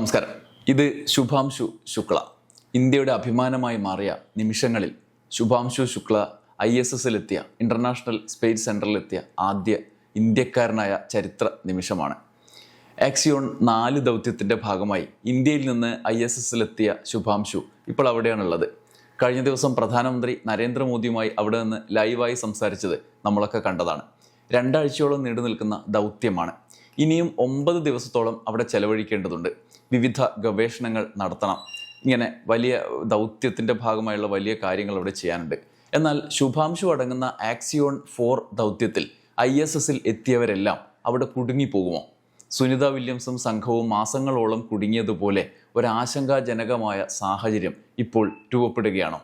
നമസ്കാരം. ഇത് ശുഭാംശു ശുക്ല. ഇന്ത്യയുടെ അഭിമാനമായി മാറിയ നിമിഷങ്ങളിൽ ശുഭാംശു ശുക്ല ഐ എസ് എസിലെത്തിയ ഇന്റർനാഷണൽ സ്പേസ് സെന്ററിലെത്തിയ ആദ്യ ഇന്ത്യക്കാരനായ ചരിത്ര നിമിഷമാണ്. ആക്സിയോൺ നാല് ദൗത്യത്തിന്റെ ഭാഗമായി ഇന്ത്യയിൽ നിന്ന് ഐ എസ് എസിലെത്തിയ ശുഭാംശു ഇപ്പോൾ അവിടെയാണുള്ളത്. കഴിഞ്ഞ ദിവസം പ്രധാനമന്ത്രി നരേന്ദ്രമോദിയുമായി അവിടെ നിന്ന് ലൈവായി സംസാരിച്ചത് നമ്മളൊക്കെ കണ്ടതാണ്. രണ്ടാഴ്ചയോളം നീണ്ടു നിൽക്കുന്ന ദൗത്യമാണ്. ഇനിയും ഒമ്പത് ദിവസത്തോളം അവിടെ ചെലവഴിക്കേണ്ടതുണ്ട്. വിവിധ ഗവേഷണങ്ങൾ നടത്തണം. ഇങ്ങനെ വലിയ ദൗത്യത്തിന്റെ ഭാഗമായുള്ള വലിയ കാര്യങ്ങൾ അവിടെ ചെയ്യാനുണ്ട്. എന്നാൽ ശുഭാംശു അടങ്ങുന്ന ആക്സിയോൺ ഫോർ ദൗത്യത്തിൽ ഐ എസ് എസിൽ എത്തിയവരെല്ലാം അവിടെ കുടുങ്ങിപ്പോകുമോ? സുനിത വില്യംസും സംഘവും മാസങ്ങളോളം കുടുങ്ങിയതുപോലെ ഒരാശങ്കാജനകമായ സാഹചര്യം ഇപ്പോൾ രൂപപ്പെടുകയാണോ?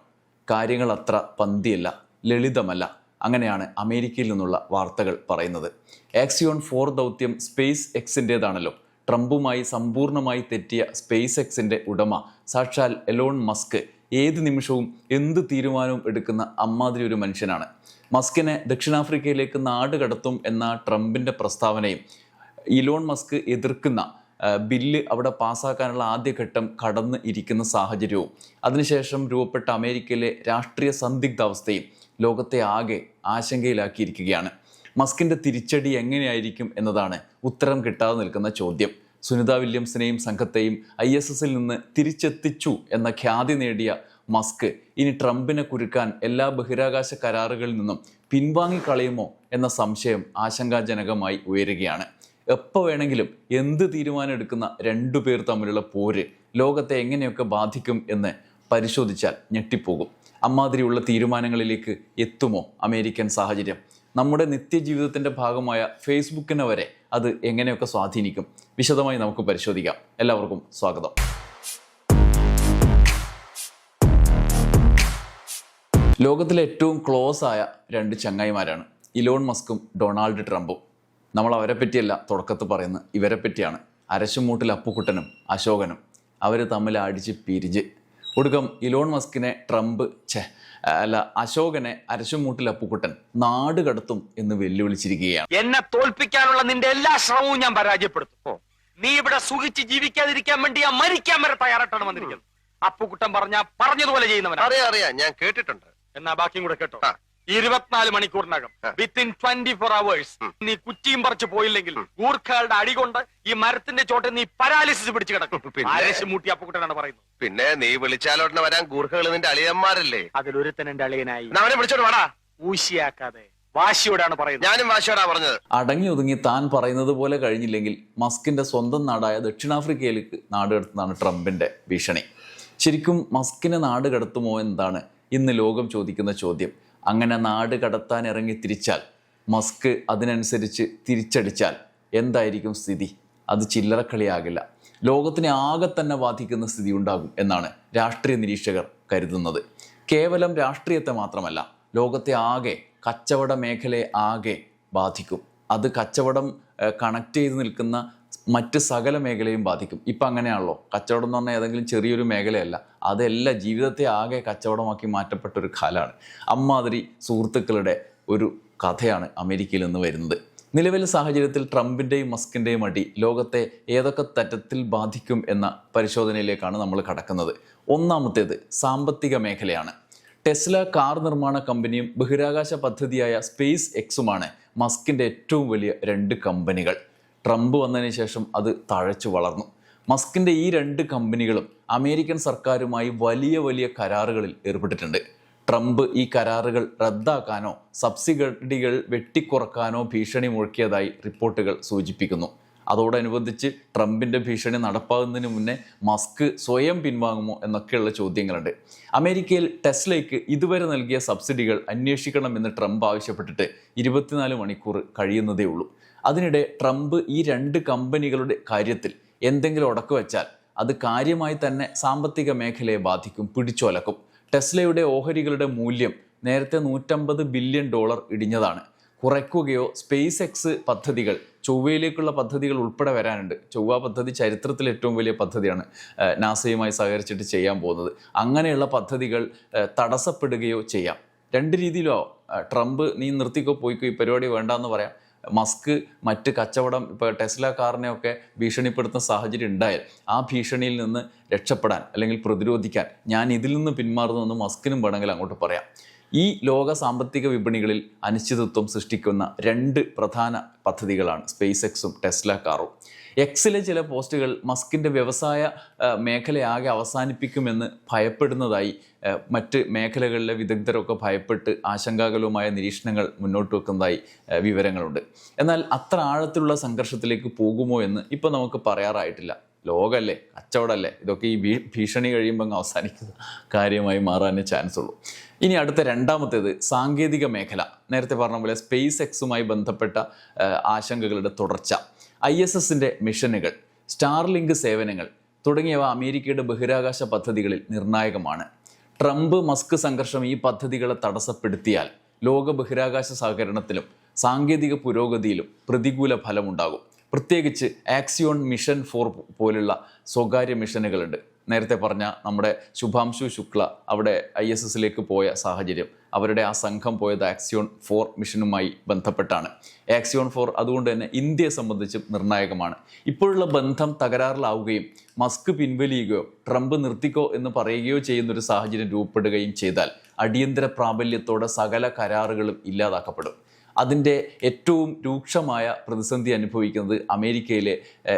കാര്യങ്ങൾ അത്ര പന്തിയല്ല ലളിതമല്ല. അങ്ങനെയാണ് അമേരിക്കയിൽ നിന്നുള്ള വാർത്തകൾ പറയുന്നത്. ആക്സിയോൺ ഫോർ ദൗത്യം സ്പേസ് എക്സിന്റേതാണല്ലോ ട്രംപുമായി സമ്പൂർണമായി തെറ്റിയ സ്പേസ് എക്സിന്റെ ഉടമ സാക്ഷാൽ എലോൺ മസ്ക് ഏത് നിമിഷവും എന്ത് തീരുമാനവും എടുക്കുന്ന അമ്മാതിരി ഒരു മനുഷ്യനാണ്. മസ്കിനെ ദക്ഷിണാഫ്രിക്കയിലേക്ക് നാട് കടത്തും എന്ന ട്രംപിന്റെ പ്രസ്താവനയും ഇലോൺ മസ്ക് എതിർക്കുന്ന ബില്ല് അവിടെ പാസ്സാക്കാനുള്ള ആദ്യഘട്ടം കടന്ന് ഇരിക്കുന്ന സാഹചര്യവും. അതിനുശേഷം രൂപപ്പെട്ട അമേരിക്കയിലെ രാഷ്ട്രീയ സന്ദിഗ്ധാവസ്ഥയും ലോകത്തെ ആകെ ആശങ്കയിലാക്കിയിരിക്കുകയാണ്. മസ്കിന്റെ തിരിച്ചടി എങ്ങനെയായിരിക്കും എന്നതാണ് ഉത്തരം കിട്ടാതെ നിൽക്കുന്ന ചോദ്യം. സുനിത വില്യംസിനെയും സംഘത്തെയും ഐ എസ് എസിൽ നിന്ന് തിരിച്ചെത്തിച്ചു എന്ന ഖ്യാതി നേടിയ മസ്ക് ഇനി ട്രംപിനെ കുരുക്കാൻ എല്ലാ ബഹിരാകാശ കരാറുകളിൽ നിന്നും പിൻവാങ്ങിക്കളയുമോ എന്ന സംശയം ആശങ്കാജനകമായി ഉയരുകയാണ്. എപ്പോൾ വേണമെങ്കിലും എന്ത് തീരുമാനം എടുക്കുന്ന രണ്ടു പേർ തമ്മിലുള്ള പോര് ലോകത്തെ എങ്ങനെയൊക്കെ ബാധിക്കും എന്ന് പരിശോധിച്ചാൽ ഞെട്ടിപ്പോകും. അമ്മാതിരിയുള്ള തീരുമാനങ്ങളിലേക്ക് എത്തുമോ അമേരിക്കൻ സാഹചര്യം? നമ്മുടെ നിത്യജീവിതത്തിന്റെ ഭാഗമായ ഫേസ്ബുക്കിനെ വരെ അത് എങ്ങനെയൊക്കെ സ്വാധീനിക്കും? വിശദമായി നമുക്ക് പരിശോധിക്കാം. എല്ലാവർക്കും സ്വാഗതം. ലോകത്തിലെ ഏറ്റവും ക്ലോസ് ആയ രണ്ട് ചങ്ങായിമാരാണ് ഇലോൺ മസ്കും ഡൊണാൾഡ് ട്രംപും. നമ്മൾ അവരെ പറ്റിയല്ല തുടക്കത്ത് പറയുന്നത് ഇവരെ പറ്റിയാണ് അരശുമൂട്ടിൽ അപ്പുക്കുട്ടനും അശോകനും. അവർ തമ്മിൽ അടിച്ച് പിരിഞ്ഞ്. ഒടുക്കം ഇലോൺ മസ്കിനെ ട്രംപ് ഛേ അല്ല അശോകനെ അരശുമൂട്ടിൽ അപ്പുക്കുട്ടൻ നാട് കടത്തും എന്ന് വെല്ലുവിളിച്ചിരിക്കുകയാണ്. എന്നെ തോൽപ്പിക്കാനുള്ള നിന്റെ എല്ലാ ശ്രമവും ഞാൻ പരാജയപ്പെടുത്തും. നീ ഇവിടെ സുഖിച്ച് ജീവിക്കാതിരിക്കാൻ വേണ്ടി ഞാൻ മരിക്കാൻ വരെ തയ്യാറായിട്ടാണ് വന്നിരിക്കുന്നത്. അപ്പുക്കുട്ടൻ പറഞ്ഞ പറഞ്ഞതുപോലെ ചെയ്യുന്നവൻ അറിയാം അറിയാം. ഞാൻ കേട്ടിട്ടുണ്ട്. എന്നാ ബാക്കിയും കൂടെ കേട്ടോ. ഇരുപത്തിനാല് മണിക്കൂറിനകം. വിത്തിൻ ട്വന്റി ഫോർ അവേഴ്സ് നീ കുറ്റിയും പറിച്ചു പോയില്ലെങ്കിൽ ഗൂർഖകളുടെ അടി കൊണ്ട് ഈ മരത്തിന്റെ ചോട്ടിൽ നീ പരാലിസിസ് പിടിച്ചു കിടക്കും. പിന്നെ? ആരശ് മൂട്ടി അപ്പുകുട്ടനാണ് പറയുന്നത്. പിന്നെ നീ വിളിച്ചാലോട്ടനെ വരാൻ ഗൂർഖകൾ നിന്റെ അളിയന്മാരല്ലേ? അതിലൊരുത്തൻ എന്റെ അളിയനായി. അവനെ വിളിച്ചോണ്ട് വാടാ. ഊശിയാക്കാതെ. വാശിയോടാണ് പറയുന്നത്. ഞാനും വാശിയോടാ പറഞ്ഞത്. അടങ്ങി ഒതുങ്ങി താൻ പറയുന്നത് പോലെ കഴിഞ്ഞില്ലെങ്കിൽ മസ്കിന്റെ സ്വന്തം നാടായ ദക്ഷിണാഫ്രിക്കയിലേക്ക് നാട് കടത്തുന്നതാണ് ട്രംപിന്റെ ഭീഷണി. ശരിക്കും മസ്കിനെ നാട് കടത്തുമോ എന്നതാണ് ഇന്ന് ലോകം ചോദിക്കുന്ന ചോദ്യം. അങ്ങനെ നാട് കടത്താൻ ഇറങ്ങി തിരിച്ചാൽ മസ്ക് അതിനനുസരിച്ച് തിരിച്ചടിച്ചാൽ എന്തായിരിക്കും സ്ഥിതി? അത് ചില്ലറക്കളിയാകില്ല. ലോകത്തിനെ ആകെ തന്നെ ബാധിക്കുന്ന സ്ഥിതി ഉണ്ടാകും എന്നാണ് രാഷ്ട്രീയ നിരീക്ഷകർ കരുതുന്നത്. കേവലം രാഷ്ട്രീയത്തെ മാത്രമല്ല ലോകത്തെ ആകെ കച്ചവട മേഖലയെ ആകെ ബാധിക്കും. അത് കച്ചവടം കണക്ട് ചെയ്ത് നിൽക്കുന്ന മറ്റ് സകല മേഖലയും ബാധിക്കും. ഇപ്പം അങ്ങനെയാണല്ലോ. കച്ചവടം എന്ന് പറഞ്ഞാൽ ഏതെങ്കിലും ചെറിയൊരു മേഖലയല്ല. അതെല്ലാം ജീവിതത്തെ ആകെ കച്ചവടമാക്കി മാറ്റപ്പെട്ട ഒരു കാലമാണ് അമ്മാതിരി സുഹൃത്തുക്കളുടെ ഒരു കഥയാണ് അമേരിക്കയിൽ നിന്ന് വരുന്നത്. നിലവിലെ സാഹചര്യത്തിൽ ട്രംപിന്റെയും മസ്കിന്റെയും അടി ലോകത്തെ ഏതൊക്കെ തരത്തിൽ ബാധിക്കും എന്ന പരിശോധനയിലേക്കാണ് നമ്മൾ കടക്കുന്നത്. ഒന്നാമത്തേത് സാമ്പത്തിക മേഖലയാണ്. ടെസ്ല കാർ നിർമ്മാണ കമ്പനിയും ബഹിരാകാശ പദ്ധതിയായ സ്പേസ് എക്സുമാണ് മസ്കിന്റെ ഏറ്റവും വലിയ രണ്ട് കമ്പനികൾ. ട്രംപ് വന്നതിന് ശേഷം അത് തഴച്ചു വളർന്നു. മസ്കിന്റെ ഈ രണ്ട് കമ്പനികളും അമേരിക്കൻ സർക്കാരുമായി വലിയ വലിയ കരാറുകളിൽ ഏർപ്പെട്ടിട്ടുണ്ട്. ട്രംപ് ഈ കരാറുകൾ റദ്ദാക്കാനോ സബ്സിഡികൾ വെട്ടിക്കുറക്കാനോ ഭീഷണി മുഴക്കിയതായി റിപ്പോർട്ടുകൾ സൂചിപ്പിക്കുന്നു. അതോടനുബന്ധിച്ച് ട്രംപിന്റെ ഭീഷണി നടപ്പാകുന്നതിന് മുന്നേ മസ്ക് സ്വയം പിൻവാങ്ങുമോ എന്നൊക്കെയുള്ള ചോദ്യങ്ങളുണ്ട്. അമേരിക്കയിൽ ടെസ്ലയ്ക്ക് ഇതുവരെ നൽകിയ സബ്സിഡികൾ അന്വേഷിക്കണമെന്ന് ട്രംപ് ആവശ്യപ്പെട്ടിട്ട് ഇരുപത്തിനാല് മണിക്കൂർ കഴിയുന്നതേ ഉള്ളൂ അതിനിടെ ട്രംപ് ഈ രണ്ട് കമ്പനികളുടെ കാര്യത്തിൽ എന്തെങ്കിലും ഉടക്കു വെച്ചാൽ അത് കാര്യമായി തന്നെ സാമ്പത്തിക മേഖലയെ ബാധിക്കും പിടിച്ചൊലക്കും. ടെസ്ലയുടെ ഓഹരികളുടെ മൂല്യം നേരത്തെ നൂറ്റമ്പത് ബില്യൺ ഡോളർ ഇടിഞ്ഞതാണ്. കുറയ്ക്കുകയോ സ്പേസ് എക്സ് പദ്ധതികൾ ചൊവ്വയിലേക്കുള്ള പദ്ധതികൾ ഉൾപ്പെടെ വരാനുണ്ട്. ചൊവ്വ പദ്ധതി ചരിത്രത്തിൽ ഏറ്റവും വലിയ പദ്ധതിയാണ് നാസയുമായി സഹകരിച്ചിട്ട് ചെയ്യാൻ പോകുന്നത്. അങ്ങനെയുള്ള പദ്ധതികൾ തടസ്സപ്പെടുകയോ ചെയ്യാം. രണ്ട് രീതിയിലോ ട്രംപ് നീ നിർത്തിക്കോ പോയിക്കോ ഈ പരിപാടി വേണ്ടാന്ന് പറയാം. മസ്ക് മറ്റ് കച്ചവടം ഇപ്പോൾ ടെസ്ല കാറിനെയൊക്കെ ഭീഷണിപ്പെടുത്തുന്ന സാഹചര്യം ഉണ്ടായാൽ ആ ഭീഷണിയിൽ നിന്ന് രക്ഷപ്പെടാൻ അല്ലെങ്കിൽ പ്രതിരോധിക്കാൻ ഞാൻ ഇതിൽ നിന്ന് പിന്മാറുന്നുവെന്ന് മസ്കിനും വേണമെങ്കിൽ അങ്ങോട്ട് പറയാം. ഈ ലോക സാമ്പത്തിക വിപണികളിൽ അനിശ്ചിതത്വം സൃഷ്ടിക്കുന്ന രണ്ട് പ്രധാന പദ്ധതികളാണ് സ്പേസ് എക്സും ടെസ്ല കാറും. എക്സിലെ ചില പോസ്റ്റുകൾ മസ്കിന്റെ വ്യവസായ മേഖലയാകെ അവസാനിപ്പിക്കുമെന്ന് ഭയപ്പെടുന്നതായി മറ്റ് മേഖലകളിലെ വിദഗ്ധരൊക്കെ ഭയപ്പെട്ട് ആശങ്കാകലവുമായ നിരീക്ഷണങ്ങൾ മുന്നോട്ട് വെക്കുന്നതായി വിവരങ്ങളുണ്ട്. എന്നാൽ അത്ര ആഴത്തിലുള്ള സംഘർഷത്തിലേക്ക് പോകുമോ എന്ന് ഇപ്പോൾ നമുക്ക് പറയാറായിട്ടില്ല. ലോകമല്ലേ കച്ചവടമല്ലേ ഇതൊക്കെ ഈ ഭീഷണി കഴിയുമ്പോൾ അവസാനിക്കുന്ന കാര്യമായി മാറാനേ ചാൻസ് ഉള്ളൂ ഇനി അടുത്ത രണ്ടാമത്തേത് സാങ്കേതിക മേഖല. നേരത്തെ പറഞ്ഞ പോലെ സ്പേസ് എക്സുമായി ബന്ധപ്പെട്ട ആശങ്കകളുടെ തുടർച്ച. ഐ എസ് എസിന്റെ മിഷനുകൾ സ്റ്റാർലിങ്ക് സേവനങ്ങൾ തുടങ്ങിയവ അമേരിക്കയുടെ ബഹിരാകാശ പദ്ധതികളിൽ നിർണായകമാണ്. ട്രംപ് മസ്ക് സംഘർഷം ഈ പദ്ധതികളെ തടസ്സപ്പെടുത്തിയാൽ ലോക ബഹിരാകാശ സഹകരണത്തിലും സാങ്കേതിക പുരോഗതിയിലും പ്രതികൂല ഫലമുണ്ടാകും. പ്രത്യേകിച്ച് ആക്സിയോൺ മിഷൻ ഫോർ പോലുള്ള സ്വകാര്യ മിഷനുകളുണ്ട്. നേരത്തെ പറഞ്ഞ നമ്മുടെ ശുഭാംശു ശുക്ല അവിടെ ഐ എസ് എസിലേക്ക് പോയ സാഹചര്യം. അവരുടെ ആ സംഘം പോയത് ആക്സിയോൺ ഫോർ മിഷനുമായി ബന്ധപ്പെട്ടാണ്. ആക്സിയോൺ ഫോർ അതുകൊണ്ട് തന്നെ ഇന്ത്യയെ സംബന്ധിച്ചും നിർണായകമാണ്. ഇപ്പോഴുള്ള ബന്ധം തകരാറിലാവുകയും മസ്ക് പിൻവലിയുകയോ ട്രംപ് നിർത്തിക്കോ എന്ന് പറയുകയോ ചെയ്യുന്നൊരു സാഹചര്യം രൂപപ്പെടുകയും ചെയ്താൽ അടിയന്തര പ്രാബല്യത്തോടെ സകല കരാറുകളും ഇല്ലാതാക്കപ്പെടും. അതിന്റെ ഏറ്റവും രൂക്ഷമായ പ്രതിസന്ധി അനുഭവിക്കുന്നത് അമേരിക്കയിലെ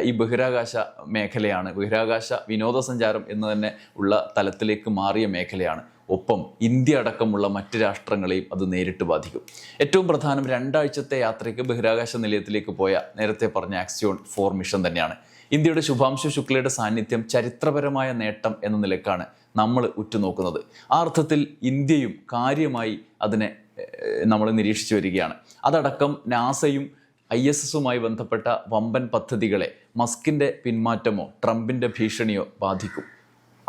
ഈ ബഹിരാകാശ മേഖലയാണ്. ബഹിരാകാശ വിനോദസഞ്ചാരം എന്ന് തന്നെ ഉള്ള തലത്തിലേക്ക് മാറിയ മേഖലയാണ്. ഒപ്പം ഇന്ത്യ അടക്കമുള്ള മറ്റ് രാഷ്ട്രങ്ങളെയും അത് നേരിട്ട് ബാധിക്കും. ഏറ്റവും പ്രധാനം രണ്ടാഴ്ചത്തെ യാത്രയ്ക്ക് ബഹിരാകാശ നിലയത്തിലേക്ക് പോയ നേരത്തെ പറഞ്ഞ ആക്സിയോൺ ഫോർ മിഷൻ തന്നെയാണ്. ഇന്ത്യയുടെ ശുഭാംശു ശുക്ലയുടെ സാന്നിധ്യം ചരിത്രപരമായ നേട്ടം എന്ന നിലക്കാണ് നമ്മൾ ഉറ്റുനോക്കുന്നത്. ആ അർത്ഥത്തിൽ ഇന്ത്യയും കാര്യമായി അതിനെ നമ്മൾ നിരീക്ഷിച്ചു വരികയാണ്. അതടക്കം നാസയും ഐ എസ് എസുമായി ബന്ധപ്പെട്ട വമ്പൻ പദ്ധതികളെ മസ്കിന്റെ പിന്മാറ്റമോ ട്രംപിന്റെ ഭീഷണിയോ ബാധിക്കും.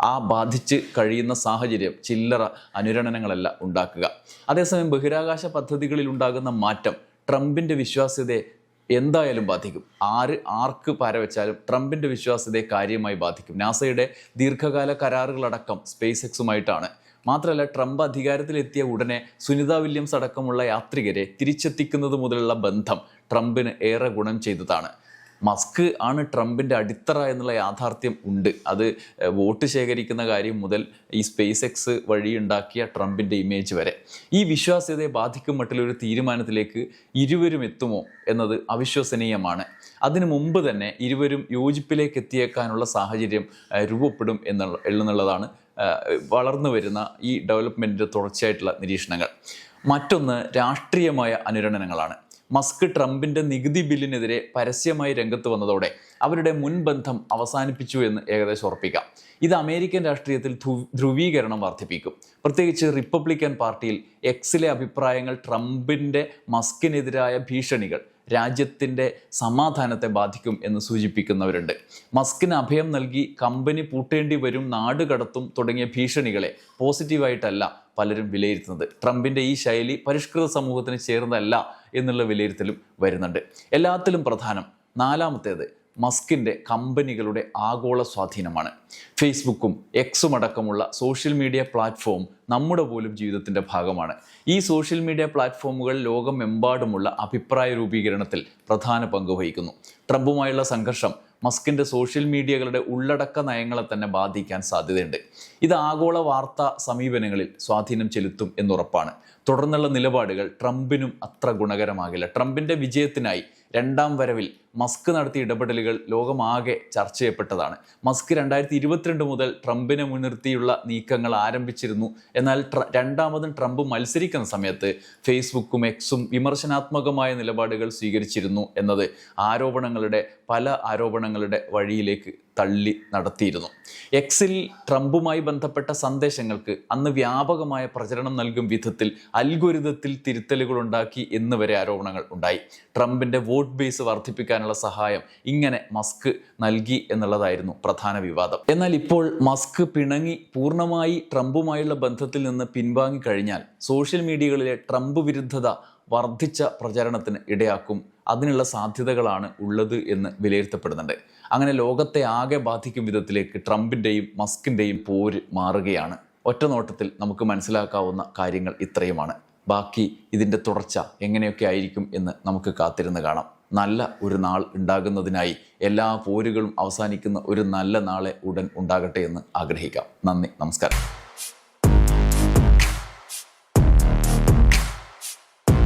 ആ ബാധിച്ച് കഴിയുന്ന സാഹചര്യം ചില്ലറ അനുരണനങ്ങളല്ല ഉണ്ടാക്കുക. അതേസമയം ബഹിരാകാശ പദ്ധതികളിൽ ഉണ്ടാകുന്ന മാറ്റം ട്രംപിന്റെ വിശ്വാസ്യതയെ എന്തായാലും ബാധിക്കും. ആര് ആർക്ക് പാരവെച്ചാലും ട്രംപിന്റെ വിശ്വാസ്യതയെ കാര്യമായി ബാധിക്കും. നാസയുടെ ദീർഘകാല കരാറുകളടക്കം സ്പേസ് എക്സുമായിട്ടാണ് മാത്രമല്ല ട്രംപ് അധികാരത്തിലെത്തിയ ഉടനെ സുനിത വില്യംസ് അടക്കമുള്ള യാത്രികരെ തിരിച്ചെത്തിക്കുന്നത് മുതലുള്ള ബന്ധം ട്രംപിന് ഏറെ ഗുണം ചെയ്തതാണ്. മസ്ക് ആണ് ട്രംപിന്റെ അടിത്തറ എന്നുള്ള യാഥാർത്ഥ്യം ഉണ്ട്. അത് വോട്ട് ശേഖരിക്കുന്ന കാര്യം മുതൽ ഈ സ്പേസ് എക്സ് വഴി ഉണ്ടാക്കിയ ട്രംപിന്റെ ഇമേജ് വരെ. ഈ വിശ്വാസ്യതയെ ബാധിക്കും മട്ടിലൊരു തീരുമാനത്തിലേക്ക് ഇരുവരും എത്തുമോ എന്നത് അവിശ്വസനീയമാണ്. അതിനു മുമ്പ് തന്നെ ഇരുവരും യോജിപ്പിലേക്ക് എത്തിയേക്കാനുള്ള സാഹചര്യം രൂപപ്പെടും എന്നുള്ള എന്നുള്ളതാണ് വളർന്നു വരുന്ന ഈ ഡെവലപ്മെന്റിന്റെ തുടർച്ചയായിട്ടുള്ള നിരീക്ഷണങ്ങൾ. മറ്റൊന്ന് രാഷ്ട്രീയമായ അനുരണനങ്ങളാണ്. മസ്ക് ട്രംപിന്റെ നികുതി ബില്ലിനെതിരെ പരസ്യമായി രംഗത്ത് വന്നതോടെ അവരുടെ മുൻബന്ധം അവസാനിപ്പിച്ചു എന്ന് ഏകദേശം ഉറപ്പിക്കാം. ഇത് അമേരിക്കൻ രാഷ്ട്രീയത്തിൽ ധ്രുവീകരണം വർദ്ധിപ്പിക്കും. പ്രത്യേകിച്ച് റിപ്പബ്ലിക്കൻ പാർട്ടിയിൽ എക്സിലെ അഭിപ്രായങ്ങൾ ട്രംപിന്റെ മസ്കിനെതിരായ ഭീഷണികൾ രാജ്യത്തിന്റെ സമാധാനത്തെ ബാധിക്കും എന്ന് സൂചിപ്പിക്കുന്നവരുണ്ട്. മസ്കിന് അഭയം നൽകി കമ്പനി പൂട്ടേണ്ടി വരും നാട് കടത്തും തുടങ്ങിയ ഭീഷണികളെ പോസിറ്റീവായിട്ടല്ല പലരും വിലയിരുത്തുന്നത്. ട്രംപിന്റെ ഈ ശൈലി പരിഷ്കൃത സമൂഹത്തിന് ചേർന്നതല്ല എന്നുള്ള വിലയിരുത്തലും വരുന്നുണ്ട്. എല്ലാത്തിലും പ്രധാനം നാലാമത്തേത് മസ്കിന്റെ കമ്പനികളുടെ ആഗോള സ്വാധീനമാണ്. ഫേസ്ബുക്കും എക്സും അടക്കമുള്ള സോഷ്യൽ മീഡിയ പ്ലാറ്റ്ഫോം നമ്മുടെ പോലും ജീവിതത്തിന്റെ ഭാഗമാണ്. ഈ സോഷ്യൽ മീഡിയ പ്ലാറ്റ്ഫോമുകൾ ലോകമെമ്പാടുമുള്ള അഭിപ്രായ രൂപീകരണത്തിൽ പ്രധാന പങ്ക് വഹിക്കുന്നു. ട്രംപുമായുള്ള സംഘർഷം മസ്കിന്റെ സോഷ്യൽ മീഡിയകളുടെ ഉള്ളടക്ക നയങ്ങളെ തന്നെ ബാധിക്കാൻ സാധ്യതയുണ്ട്. ഇത് ആഗോള വാർത്താ സമീപനങ്ങളിൽ സ്വാധീനം ചെലുത്തും എന്നുറപ്പാണ്. തുടർന്നുള്ള നിലപാടുകൾ ട്രംപിനും അത്ര ഗുണകരമാകില്ല. ട്രംപിന്റെ വിജയത്തിനായി രണ്ടാം വരവിൽ മസ്ക് നടത്തിയ ഇടപെടലുകൾ ലോകമാകെ ചർച്ച ചെയ്യപ്പെട്ടതാണ്. മസ്ക് രണ്ടായിരത്തി ഇരുപത്തിരണ്ട് മുതൽ ട്രംപിനെ മുൻനിർത്തിയുള്ള നീക്കങ്ങൾ ആരംഭിച്ചിരുന്നു. എന്നാൽ രണ്ടാമതും ട്രംപ് മത്സരിക്കുന്ന സമയത്ത് ഫേസ്ബുക്കും എക്സും വിമർശനാത്മകമായ നിലപാടുകൾ സ്വീകരിച്ചിരുന്നു എന്നത് ആരോപണങ്ങളുടെ പല ആരോപണങ്ങളുടെ വഴിയിലേക്ക് തള്ളി നടത്തിയിരുന്നു. എക്സിൽ ട്രംപുമായി ബന്ധപ്പെട്ട സന്ദേശങ്ങൾക്ക് അന്ന് വ്യാപകമായ പ്രചരണം നൽകും വിധത്തിൽ അൽഗോരിതത്തിൽ തിരുത്തലുകൾ ഉണ്ടാക്കി എന്ന് വരെ ആരോപണങ്ങൾ ഉണ്ടായി. ട്രംപിന്റെ വോട്ട് ബേസ് വർദ്ധിപ്പിക്കാനുള്ള സഹായം ഇങ്ങനെ മസ്ക് നൽകി എന്നുള്ളതായിരുന്നു പ്രധാന വിവാദം. എന്നാൽ ഇപ്പോൾ മസ്ക് പിണങ്ങി പൂർണമായി ട്രംപുമായുള്ള ബന്ധത്തിൽ നിന്ന് പിൻവാങ്ങി കഴിഞ്ഞാൽ സോഷ്യൽ മീഡിയകളിലെ ട്രംപ് വിരുദ്ധത വർദ്ധിച്ച പ്രചരണത്തിന് ഇടയാക്കും. അതിനുള്ള സാധ്യതകളാണ് ഉള്ളത് എന്ന് വിലയിരുത്തപ്പെടുന്നുണ്ട്. അങ്ങനെ ലോകത്തെ ആകെ ബാധിക്കും വിധത്തിലേക്ക് ട്രംപിന്റെയും മസ്കിന്റെയും പോര് മാറുകയാണ്. ഒറ്റ നോട്ടത്തിൽ നമുക്ക് മനസ്സിലാക്കാവുന്ന കാര്യങ്ങൾ ഇത്രയുമാണ്. ബാക്കി ഇതിന്റെ തുടർച്ച എങ്ങനെയൊക്കെ ആയിരിക്കും എന്ന് നമുക്ക് കാത്തിരുന്ന് കാണാം. നല്ല ഒരു നാൾ ഉണ്ടാകുന്നതിനായി എല്ലാ പോരുകളും അവസാനിക്കുന്ന ഒരു നല്ല നാളെ ഉടൻ ഉണ്ടാകട്ടെ എന്ന് ആഗ്രഹിക്കാം. നന്ദി നമസ്കാരം.